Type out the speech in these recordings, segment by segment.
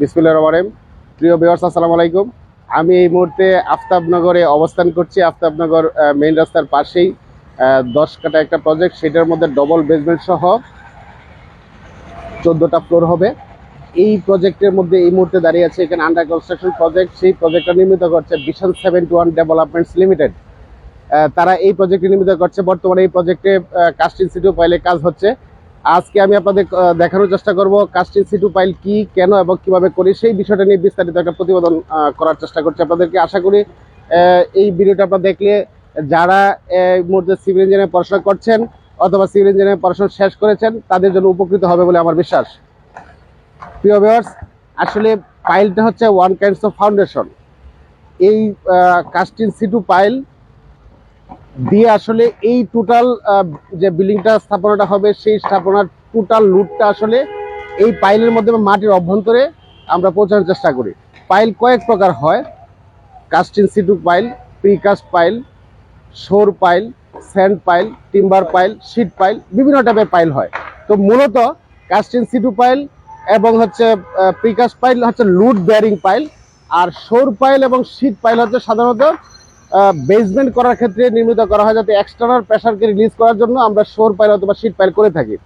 বিসমিল্লাহ রহমান প্রিয় বিহার্স আসসালামু আলাইকুম। আমি এই মুহূর্তে আফতাবনগরে অবস্থান করছি। আফতাবনগর মেইন রাস্তার পাশেই দশ কাটা একটা প্রজেক্ট সেটার মধ্যে ডবল বেসমেন্ট সহ চোদ্দোটা ফ্লোর হবে। এই প্রজেক্টের মধ্যে এই মুহূর্তে দাঁড়িয়ে আছে এখানে আন্ডার কনস্ট্রাকশন প্রজেক্ট সেই প্রজেক্টটা নির্মিত করছে Bishal seventy one developments limited তারা এই প্রজেক্টটি নির্মিত করছে। বর্তমানে এই প্রজেক্টে কাস্ট ইনস্টিটিউট পাইলে কাজ হচ্ছে। আজকে আমি আপনাদের দেখানোর চেষ্টা করব কাস্ট ইনস্টিটিউট পাইল কি, কেন এবং কীভাবে করি, সেই বিষয়টা নিয়ে বিস্তারিত একটা প্রতিবেদন করার চেষ্টা করছি আপনাদেরকে। আশা করি এই ভিডিওটা আপনারা দেখলে যারা এই মুহূর্তে সিভিল ইঞ্জিনিয়ারিং পড়াশোনা করছেন অথবা সিভিল ইঞ্জিনিয়ারিং পড়াশোনা শেষ করেছেন, তাদের জন্য উপকৃত হবে বলে আমার বিশ্বাস। প্রিয় ভিউয়ার্স আসলে পাইলটা হচ্ছে ওয়ান কাইন্ডস অফ ফাউন্ডেশন। এই কাস্ট ইনস্টিটিউট পাইল দিয়ে আসলে এই টোটাল যে বিল্ডিংটা স্থাপনাটা হবে, সেই স্থাপনার টোটাল লুটটা আসলে এই পাইলের মধ্যে মাটির অভ্যন্তরে আমরা পৌঁছানোর চেষ্টা করি। পাইল কয়েক প্রকার হয়। Cast in situ pile precast pile shore pile sand pile timber pile sheet pile বিভিন্ন টাইপের পাইল হয়। তো মূলত কাস্ট ইনস্টিটিউট পাইল এবং হচ্ছে প্রিকাস্ট পাইল হচ্ছে লুট বেয়ারিং পাইল আর শোর পাইল এবং শিট পাইল হচ্ছে সাধারণত বেসমেন্ট করার ক্ষেত্রে নির্মিত করা হয় যাতে এক্সটার্নাল প্রেশারকে রিলিজ করার জন্য আমরা শোর পাইল অথবা শিট পাইল করে থাকি।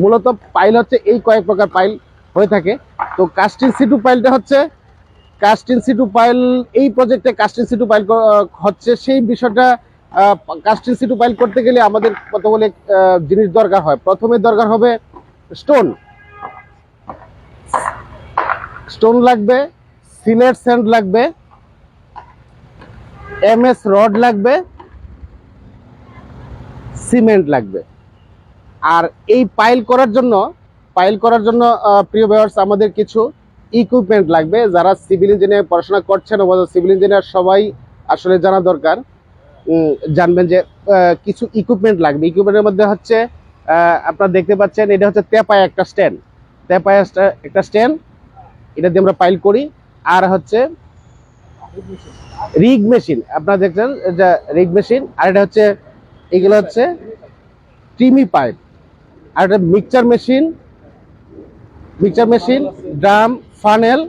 মূলত পাইল হচ্ছে এই কয়েক প্রকার পাইল হয়ে থাকে। তো কাস্টিং সিটু পাইলটা হচ্ছে কাস্টিং সিটু পাইল এই প্রজেক্টে কাস্টিং সিটু পাইল হচ্ছে সেই বিষয়টা কাস্টিং সিটু পাইল করতে গেলে আমাদের কতগুলি জিনিস দরকার হয়। প্রথমে দরকার হবে স্টোন স্টোন লাগবে সিলেট স্যান্ড লাগবে এমএস রড লাগবে, সিমেন্ট লাগবে। আর এই পাইল করার জন্য পাইল করার জন্য প্রিয় ভিউয়ার্স আমাদের কিছু ইকুইপমেন্ট লাগবে। যারা সিভিল ইঞ্জিনিয়ার পড়াশোনা করছেন, অথবা সিভিল ইঞ্জিনিয়ার সবাই আসলে জানা দরকার। জানবেন যে কিছু ইকুইপমেন্ট লাগবে। ইকুইপমেন্টের মধ্যে হচ্ছে আপনারা দেখতে পাচ্ছেন, এটা হচ্ছে তেপায় একটা স্ট্যান্ড তেপায় একটা স্ট্যান্ড এটা দিয়ে আমরা পাইল করি। আর হচ্ছে রিগ মেশিন, আপনারা দেখছেন এটা রিগ মেশিন, আর এটা হচ্ছে, এগুলো হচ্ছে টিমি পাইপ, আর এটা mixture machine mixture machine, drum, funnel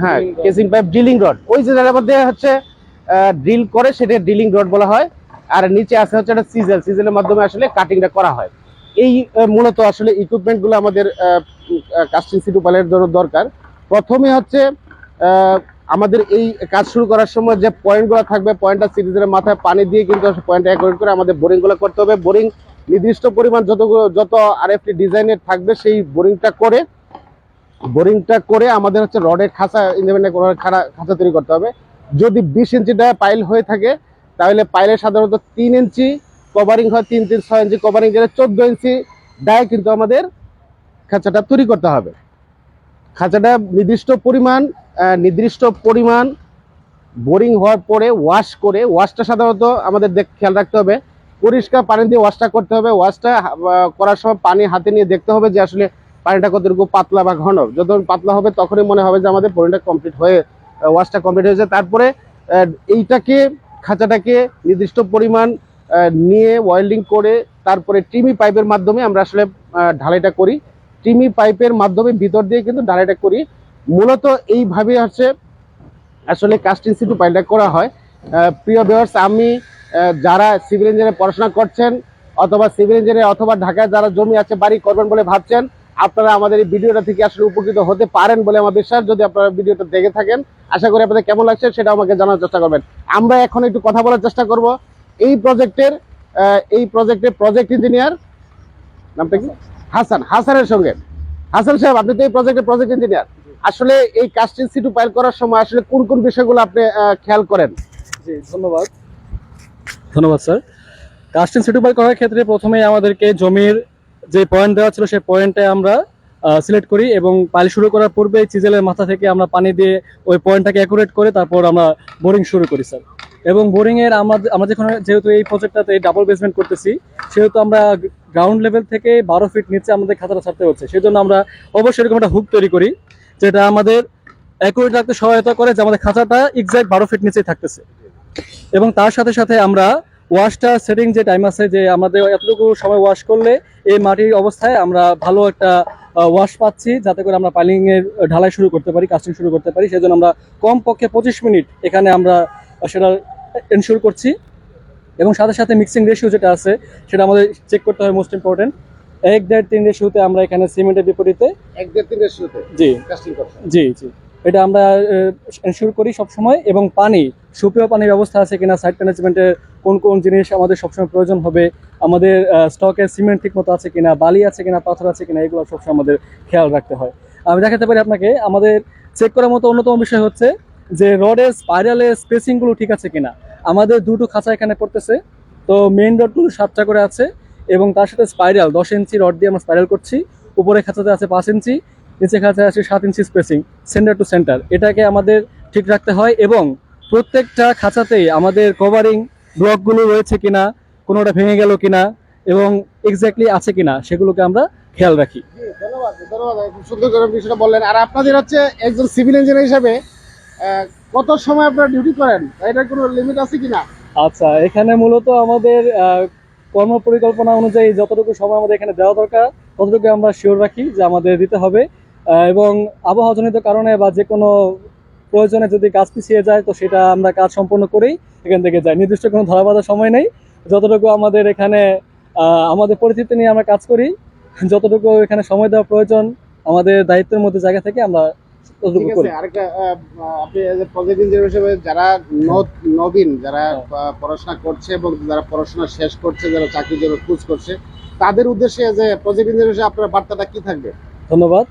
হ্যাঁ কেসিং পাইপ, ড্রিলিং রড, ওই যে জায়গার মধ্যে হচ্ছে ড্রিল করে সেটা ড্রিলিং রড বলা হয়, আর নিচে আছে হচ্ছে একটা সিজেল, সিজেলের মাধ্যমে আসলে কাটিংটা করা হয়। এই মূলত আসলে ইকুইপমেন্টগুলো আমাদের কাস্টিং সিটু পালের জন্য দরকার। প্রথমে হচ্ছে আমাদের এই কাজ শুরু করার সময় যে পয়েন্টগুলো থাকবে পয়েন্টটা সিরিজের মাথায় পানি দিয়ে কিন্তু পয়েন্ট অ্যাকোরেট করে আমাদের বোরিংগুলো করতে হবে। বোরিং নির্দিষ্ট পরিমাণ যত যত আর এফটি ডিজাইনের থাকবে সেই বোরিংটা করে বোরিংটা করে আমাদের হচ্ছে রডের খাঁচা রডের খাড়া- খাঁচা তৈরি করতে হবে। যদি বিশ ইঞ্চি ডায় পাইল হয়ে থাকে, তাহলে পাইলে সাধারণত তিন ইঞ্চি কভারিং হয় তিন তিন ছয় ইঞ্চি কভারিং গেলে চোদ্দ ইঞ্চি ডায় কিন্তু আমাদের খাঁচাটা তৈরি করতে হবে। খাঁচাটা নির্দিষ্ট পরিমাণ নির্দিষ্ট পরিমাণ বোরিং হওয়ার পরে ওয়াশ করে, ওয়াশটা সাধারণত আমাদের দেখ খেয়াল রাখতে হবে। পরিষ্কার পানি দিয়ে ওয়াশটা করতে হবে। ওয়াশটা করার সময় পানি হাতে নিয়ে দেখতে হবে যে আসলে পানিটা কতটুকু পাতলা বা ঘন। যখন পাতলা হবে, তখনই মনে হবে যে আমাদের পরিটা কমপ্লিট হয়ে ওয়াশটা কমপ্লিট হয়েছে। তারপরে এইটাকে, খাঁচাটাকে নির্দিষ্ট পরিমাণ নিয়ে ওয়েল্ডিং করে, তারপরে টিমি পাইপের মাধ্যমে আমরা আসলে ঢালাইটা করি। টিমি পাইপের মাধ্যমে ভিতর দিয়ে কিন্তু ঢালাইটা করি। মূলত এইভাবে হচ্ছে আসলে কাস্ট ইনস্টিটিউট পাইলটা করা হয়। প্রিয় ভিউয়ার্স আমি যারা সিভিল ইঞ্জিনিয়ার পড়াশোনা করছেন অথবা সিভিল ইঞ্জিনিয়ার অথবা ঢাকায় যারা জমি আছে বাড়ি করবেন বলে ভাবছেন আপনারা আমাদের এই ভিডিওটা থেকে আসলে উপকৃত হতে পারেন বলে আমার বিশ্বাস। যদি আপনারা ভিডিওটা দেখে থাকেন আশা করি আপনাদের কেমন লাগছে সেটা আমাকে জানার চেষ্টা করবেন। আমরা এখন একটু কথা বলার চেষ্টা করব। এই প্রজেক্টের এই প্রজেক্টের প্রজেক্ট ইঞ্জিনিয়ার নামটা কি? হাসান। হাসানের সঙ্গে। হাসান সাহেব আপনি তো এই প্রজেক্টের প্রজেক্ট ইঞ্জিনিয়ার আসলে এই কাস্ট ইনস্টিটিউট পাইল করার সময় আসলে কোন কোন বিষয়গুলো আপনি খেয়াল করেন? জি ধন্যবাদ। ধন্যবাদ স্যার। কাস্টিং সুটেবল করার ক্ষেত্রে প্রথমে আমাদেরকে জমির যে পয়েন্ট দেওয়া ছিল সেই পয়েন্টে আমরা সিলেক্ট করি এবং পাইল শুরু করার পূর্বে চিজেলের মাথা থেকে আমরা পানি দিয়ে ওই পয়েন্টটাকে অ্যাকুরেট করে তারপর আমরা বোরিং শুরু করি স্যার। এবং বোরিং এর আমাদের আমরা যেখানে যেহেতু এই প্রজেক্টটাতে ডাবল বেসমেন্ট করতেছি সেহেতু আমরা গ্রাউন্ড লেভেল থেকে বারো ফিট নিচে আমাদের খাতাটা ছাড়তে হচ্ছে। সেই জন্য আমরা অবশ্যই এরকম একটা হুক তৈরি করি। যেটা আমাদের অ্যাকুরেট রাখতে সহায়তা করে যে আমাদের খাঁচাটা এক্সাক্ট বারো ফিট নিচেই থাকতেছে। এবং তার সাথে সাথে আমরা ওয়াশটা সেটিং যে টাইম আছে যে আমাদের এতটুকু সময় ওয়াশ করলে এই মাটির অবস্থায় আমরা ভালো একটা ওয়াশ পাচ্ছি, যাতে করে আমরা পাইলিং এর ঢালাই শুরু করতে পারি কাস্টিং শুরু করতে পারি। সেজন্য আমরা কম পক্ষে পঁচিশ মিনিট এখানে আমরা সেটা এনশিওর করছি। এবং সাথে সাথে মিক্সিং রেশিও যেটা আছে, সেটা আমাদের চেক করতে হয় মোস্ট ইম্পর্টেন্ট এক দেড় তিন রেশিওতে আমরা এখানে সিমেন্টের বিপরীতে এক দেড় তিনের শুরুতে জি। জি জি। এটা আমরা এনশিওর করি সবসময় এবং পানি সুপেয় পানির ব্যবস্থা আছে কিনা সাইট ম্যানেজমেন্টের কোন কোন জিনিস আমাদের সবসময় প্রয়োজন হবে আমাদের স্টকে সিমেন্ট ঠিক মতো আছে কিনা বালি আছে কিনা পাথর আছে কিনা এগুলো সবসময় আমাদের খেয়াল রাখতে হয়। আমি দেখাতে পারি আপনাকে আমাদের চেক করার মতো অন্যতম বিষয় হচ্ছে যে রডের স্পাইরালের স্পেসিংগুলো ঠিক আছে কিনা। আমাদের দুটো খাঁচা এখানে পড়তেছে তো মেইন রডগুলো সাতটা করে আছে এবং তার সাথে স্পাইরাল দশ ইঞ্চি রড দিয়ে আমরা স্পাইরাল করছি। উপরে খাঁচাতে আছে পাঁচ ইঞ্চি নিচে খাঁচায় আছে সাত inch spacing centre to centre এটাকে আমাদের ঠিক রাখতে হয় এবং প্রত্যেকটা খাঁচাতেই আমাদের কভারিং ব্লকগুলো রয়েছে কিনা কোনোটা ভেঙে গেল কিনা এবং এক্স্যাক্টলি আছে কিনা সেগুলোকে আমরা খেয়াল রাখি। ধন্যবাদ ধন্যবাদ সুন্দর করে বিষয়টা বললেন। আর আপনাদের হচ্ছে একজন সিভিল ইঞ্জিনিয়ার হিসাবে কত সময় আপনারা ডিউটি করেন? এটার কোনো লিমিট আছে কিনা? আচ্ছা এখানে মূলত আমাদের কর্ম পরিকল্পনা অনুযায়ী যতটুকু সময় আমাদের এখানে দেওয়া দরকার ততটুকু আমরা শিওর রাখি যে আমাদের দিতে হবে। এবং আবহাওয়াজনিত কারণে বা যে কোনো প্রয়োজনে যদি কাজ পিছিয়ে যায়, তো সেটা আমরা কাজ সম্পন্ন করেই এখান থেকে যাই। নির্দিষ্ট কোনো ধরা বাঁধার সময় নেই। যতটুকু আমাদের এখানে আমাদের পরিচিতি নিয়ে আমরা কাজ করি, যতটুকু এখানে সময় দেওয়া প্রয়োজন, আমাদের দায়িত্বের মধ্যে জায়গা থেকে আমরা ততটুকু করি। আরেকটা আহ, আহ, আপনি প্রজেক্ট হিসেবে যারা নবীন যারা পড়াশোনা করছে এবং যারা পড়াশোনা শেষ করছে যারা চাকরির জন্য খোঁজ করছে তাদের উদ্দেশ্যে যে ইঞ্জিনিয়ার আপনার বার্তাটা কি থাকবে? ধন্যবাদ।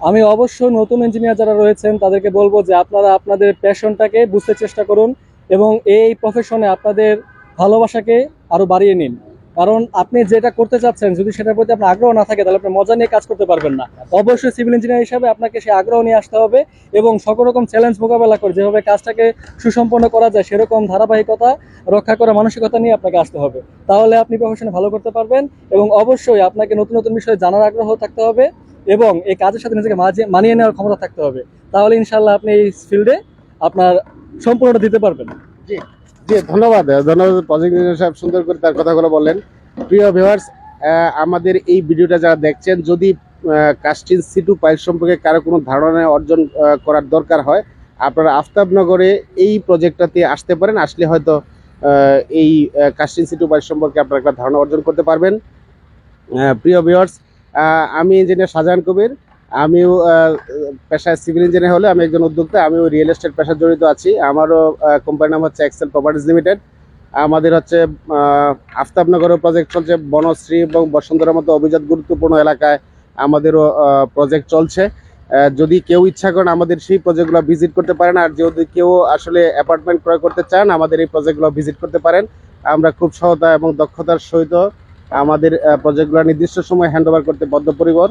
আমি অবশ্যই নতুন ইঞ্জিনিয়ার যারা রয়েছেন তাদেরকে বলব যে আপনারা আপনাদের প্যাশনটাকে বুঝতে চেষ্টা করুন এবং এই প্রফেশনে আপনাদের ভালোবাসাকে আরও বাড়িয়ে নিন। কারণ আপনি যেটা করতে চাচ্ছেন, যদি সেটার প্রতি আপনার আগ্রহ না থাকে, তাহলে আপনি মজা নিয়ে কাজ করতে পারবেন না। অবশ্যই সিভিল ইঞ্জিনিয়ার হিসাবে আপনাকে সেই আগ্রহ নিয়ে আসতে হবে এবং সকল রকম চ্যালেঞ্জ মোকাবেলা করে যেভাবে কাজটাকে সুসম্পন্ন করা যায়, সেরকম ধারাবাহিকতা রক্ষা করা, মানসিকতা নিয়ে আপনাকে আসতে হবে। তাহলে আপনি প্রফেশনে ভালো করতে পারবেন এবং অবশ্যই আপনাকে নতুন নতুন বিষয়ে জানার আগ্রহ থাকতে হবে এবং এই কাজের সাথে নিজেকে মানিয়ে নেওয়ার ক্ষমতা থাকতে হবে। তাহলে ইনশাল্লাহ আপনি এই ফিল্ডে আপনার সম্পূর্ণটা দিতে পারবেন। জি। ধন্যবাদ। ধন্যবাদ প্রজেক্ট সাহেব সুন্দর করে তার কথাগুলো বললেন। প্রিয় ভিউয়ার্স আমাদের এই ভিডিওটা যারা দেখছেন, যদি কাস্টিন সিটু পাইল সম্পর্কে কারও কোনো ধারণা অর্জন করার দরকার হয়, আপনারা আফতাবনগরে এই প্রজেক্টটাতে আসতে পারেন। আসলে হয়তো এই কাস্টিন সিটু পাইল সম্পর্কে আপনারা একটা ধারণা অর্জন করতে পারবেন। প্রিয় ভিউয়ার্স আমি ইঞ্জিনিয়ার শাহজাহান কবির। আমিও পেশায় সিভিল ইঞ্জিনিয়ার হলে আমি একজন উদ্যোক্তা, আমিও রিয়েল এস্টেট পেশায় জড়িত আছি। আমারও কোম্পানির নাম হচ্ছে এক্সেল প্রপার্টিজ লিমিটেড আমাদের হচ্ছে আফতাবনগরের প্রজেক্ট চলছে, বনশ্রী এবং বসুন্ধরার মতো অভিজাত গুরুত্বপূর্ণ এলাকায় আমাদেরও প্রজেক্ট চলছে। যদি কেউ ইচ্ছা করেন আমাদের সেই প্রজেক্টগুলো ভিজিট করতে পারেন, আর যদি কেউ আসলে অ্যাপার্টমেন্ট ক্রয় করতে চান, আমাদের এই প্রজেক্টগুলো ভিজিট করতে পারেন। আমরা খুব সহতা এবং দক্ষতার সহিত আমাদের প্রজেক্টগুলো নির্দিষ্ট সময় হ্যান্ড ওভার করতে বদ্ধপরিকর।